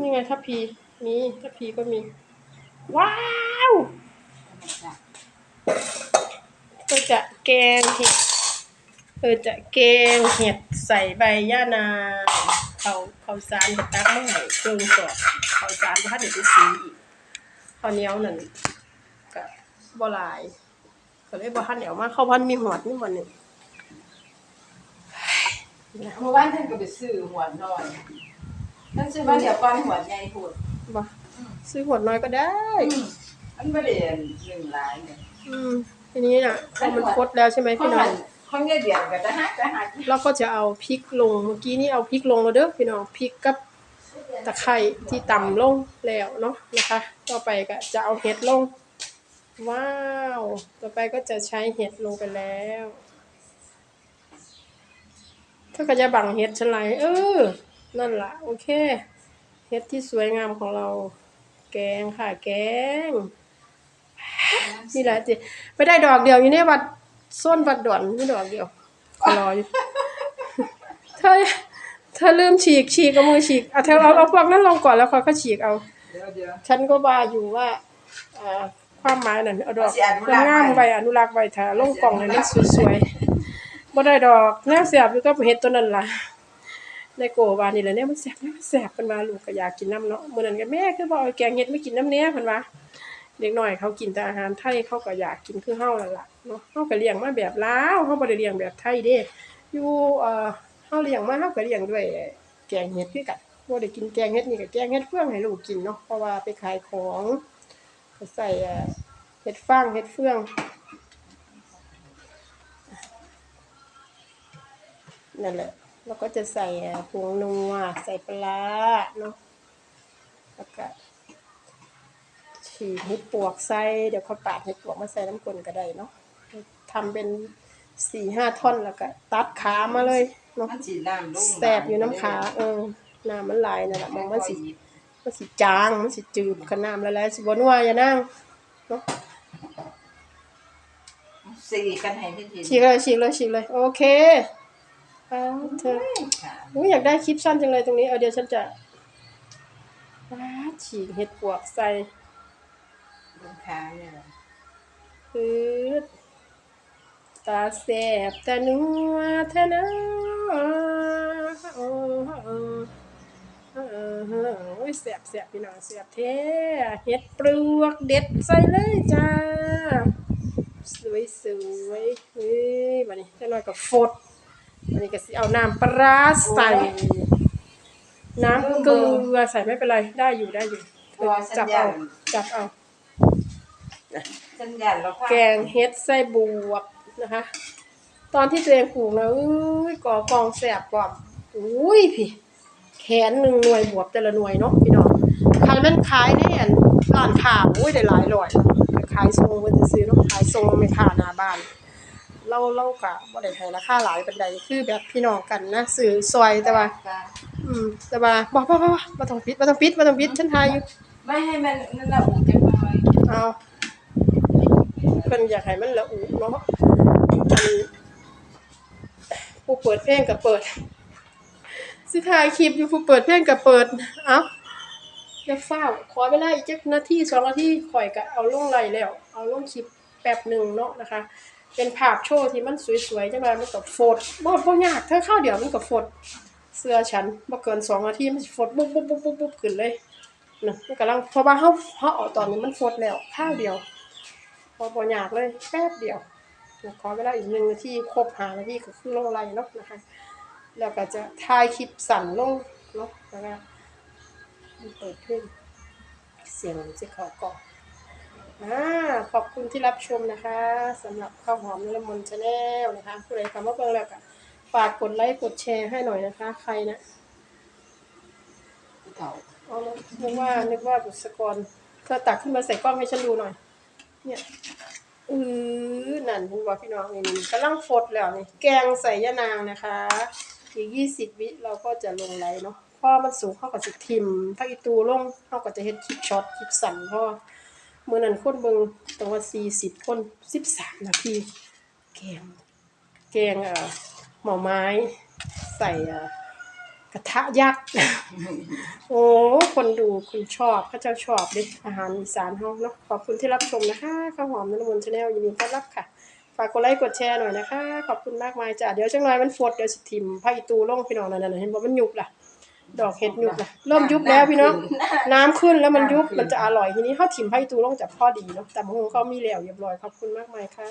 นี่ไงทัพพีมีทัพพีก็มี ว้าวก็จะแกงเห็ดเออจะแกงเห็ดใส่ใบย่านางเขาเขาสารกับตักมาให้เครื่องสอบเขาสารถ้าเดี๋ยวไปสีอีกข้าวเหนียวนั่นก็บ่หลายก็เลยบ่ทันเดี๋ยวมาเข้าวพันมีหอดนี่บ่นี่เมื่อวานท่านก็ไปซื้อหัวน้อย ท่านซื้อมาเดี๋ยวก่อนหัวใหญ่พูดบ่ซื้อหอดน้อยก็ได้ อันไม่ได้หนึ่งหลายเนี่ยอืมทีนี้น่ะพอมันคดแล้วใช่ไหมเพราะพี่น้อมังนเขาเนี่ยเดียนก็จะหักจะหักเราก็จะเอาพริกลง เมื่อกี้นี่เอาพริกลงแล้วเด้อพี่น้องพริกกับตะไคร้ที่ตำลงแล้วเนาะนะคะ ต่อไปก็จะเอาเห็ดลง ว้าว ต่อไปก็จะใช้เห็ดลงไปแล้วถ้าก็จะบังเห็ดฉันไรเออ นั่นล่ะโอเคเห็ดที่สวยงามของเรา แกงค่ะ แกง นี่แหละจิไปได้ดอกเดียวอยู่ในวัดส้นวัดด่วนนี่ดอกเดียวขอรออยู่เธอเธอลืมฉีกฉีกเอามือฉีกอะเธอเอาเอาพวกนั้นลงก่อนแล้วค่อยก็ฉีกเอา เดี๋ยวเดี๋ยวฉันก็ว่าอยู่ว่าเอ่อความหมายนั่นเอาดอกสิอนุรักษ์ไว้งามๆไว้อนุรักษ์ไว้ถ้าลงกล่องเลยมันสวยๆบ่ได้ดอกแนวเสียบอยู่ก็เฮ็ดตัวนั้นล่ะ ในโกว่านี่แหละเนี่ยมันแซ่บนะมันแซ่บเพิ่นว่าลูกก็อยากกินน้ำเนาะเมื้อนั้นก็แม่คือบอาแกงเฮ็ดไม่กินน้ำแหน่เพิ่นว่าเด็กน้อยเขากินแต่อาหารไทยเขาก็อยากกินคือเฮานั่นล่ะเนาะเฮาก็เลี้ยงมาแบบลาวเฮาบ่ได้เลี้ยงแบบไทยเด้อยู่เอ่อเฮาเลี้ยงมาเฮาก็เลี้ยงด้วยแกงเฮ็ดคือกันบ่ได้กินแกงเฮ็ดนี่ก็แกงเฮ็ดเฟืองให้ลูกกินเนาะเพราะว่าไปขายของใส่เอ่อเฮ็ดฟางเฮ็ดเฟืองนั่นแหละ แล้วก็จะใส่เอ่อผงนัวใส่ปลาร้าเนาะแล้วก็ฉีกเห็ดปวกใส่เดี๋ยวเขาปาดเห็ดปวกมาใส่น้ำกลนก็ได้เนาะทำเป็นสี่ห้าท่อนแล้วก็ตัดขามาเลยเนาะมันสีน้ำลุ่มแสบอยู่น้ำขาเออน้ำมันไหลายนั่นแหละมันมันสิมันสิจางมันสิจืดขน้ำละลายสิบนัวอย่านั่งเนาะสีกันให้พี่ทีฉีกเลยฉีกเลยฉีกเลย โอเค เอาเธอค่ะอุ๊ยอยากได้คลิปสั้นจังเลยตรงนี้ เอาเดี๋ยวฉันจะว้าดฉีกเห็ดปวกใส่ลูกค้าเนี่ยปื๊ดตาแสบตานัวเธอนะโอ้โอ้โอ้ยแสบแสบพี่น้องแสบแท้เห็ดปลวกเด็ดใส่เลยจ้า สวยสวยเฮ้ยบัดนี้จะน้อยกับฟด บัดนี้ก็สิเอาน้ำปลาร้าใส่ น้ำเกลือใส่ไม่เป็นไรได้อยู่ได้อยู่เธอจับเอาจับเอา สัญญาณเราค่ะแกงเฮ็ดไส้บวบนะคะ ตอนที่ตัวเองปลูกนะอุ้ยก่อกองแสบกว่าอุ้ยพี่ แขนหนึ่งหน่วยบวบแต่ละหน่วยเนาะพี่น้องใครมันขายเนี่ยร้านค้าอุ้ยได้หลายร้อยไปขายทรงมันจะซื้อเนาะขายทรงไม่ค้าหน้าบ้าน เราเรากะบ่ได้ให้ราคาหลายปานใดคือแบบพี่น้องกันนะซื้อซอยแต่ว่าอืม แต่ว่าบ่บ่บ่บ่บ่ต้องปิดบ่ต้องปิดบ่ต้องปิดฉันทายอยู่ไม่ให้มันนั่นละอุ่นจังเลยเอาเพิ่นอยากให้มันละอุเนาะอันผู้เปิดเพลงก็เปิด สิถ่ายคลิปอยู่ผู้เปิดเพลงก็เปิด เอ้าอย่าเฝ้าวขอเวลาอีกจักนาทีสองนาทีข่อยก็เอาลงไลน์แล้ว เอาลงคลิป แป๊บหนึ่งเนาะนะคะ เป็นภาพโชว์ที่มันสวยๆจังว่ามันก็โฟดบ่บ่ยากถ้าข้าวเดียวมันก็โฟดเสื้อฉันบ่เกินสองนาทีมันโฟดปุ๊บปุ๊บปุ๊บปุ๊บปุ๊บขึ้นเลยนะมันกำลังเพราะว่าเฮาเฮาเอาตอนนี้มันฟดแล้วข้าวเดียวพอบ่ยากเลยแป๊บเดียวนะขอเวลาอีกหนึ่งนาทีครบ5นาทีก็คือลงไลน์เนาะนะคะ แล้วก็จะถ่ายคลิปสั่นลงเนาะนะคะเปิดขึ้นเสียงจะเข้าก่อง อ่าขอบคุณที่รับชมนะคะสำหรับข้าวหอมละมุนชาแนลนะคะผู้ใดคำว่าเบิ่งแล้วก็ฝากกดไลค์กดแชร์ให้หน่อยนะคะ ใครนะเก่าเอาละนึกว่านึกว่าบุษกรเธอตักขึ้นมาใส่กล้องให้ฉันดูหน่อย เนี่ยอือนั่นคุณบอกพี่น้องนี่นี่กำลังฟดแล้วนี่แกงใส่ยะนางนะคะ อีกยี่สิบวิเราก็จะลงไลน์เนาะพราะมันสูงเข้ากับสิทิมถ้าอีตูลงเข้าก็จะเฮ็ดคลิปช็อตคลิปสั่นเพราะว่ามื่อนั้นคนเบิงตรงว่าสี่สิบคนสิบสามนาที แกง แกงเอ่อหน่อไม้ ใส่เอ่อกระทะยักษ์ โอ้คนดูคุณชอบพระเจ้าชอบเด็อาหารอีสานเฮาเนาะขอบคุณที่รับชมนะคะข้าวหอมนนมนชาแนลยินดีต้อนรับค่ะ ฝากกดไลค์กดแชร์หน่อยนะคะ ขอบคุณมากมายจ้ะเดี๋ยวจังไรมันฟดเดี๋ยวสิทิมพระอีตูลงพี่น้องนั่นน่ะเห็นบ่มันหยุบล่ะ ดอกเห็ดยุบล่ะเริ่มยุบแล้วพี่น้องน้ำขึ้นแล้วมันยุบมันจะอร่อยทีนี้เฮาทิมพระอีตูลงจากพ่อดีเนาะแต่มะฮงเขามีแล้วเรียบร้อยขอบคุณมากมายค่ะ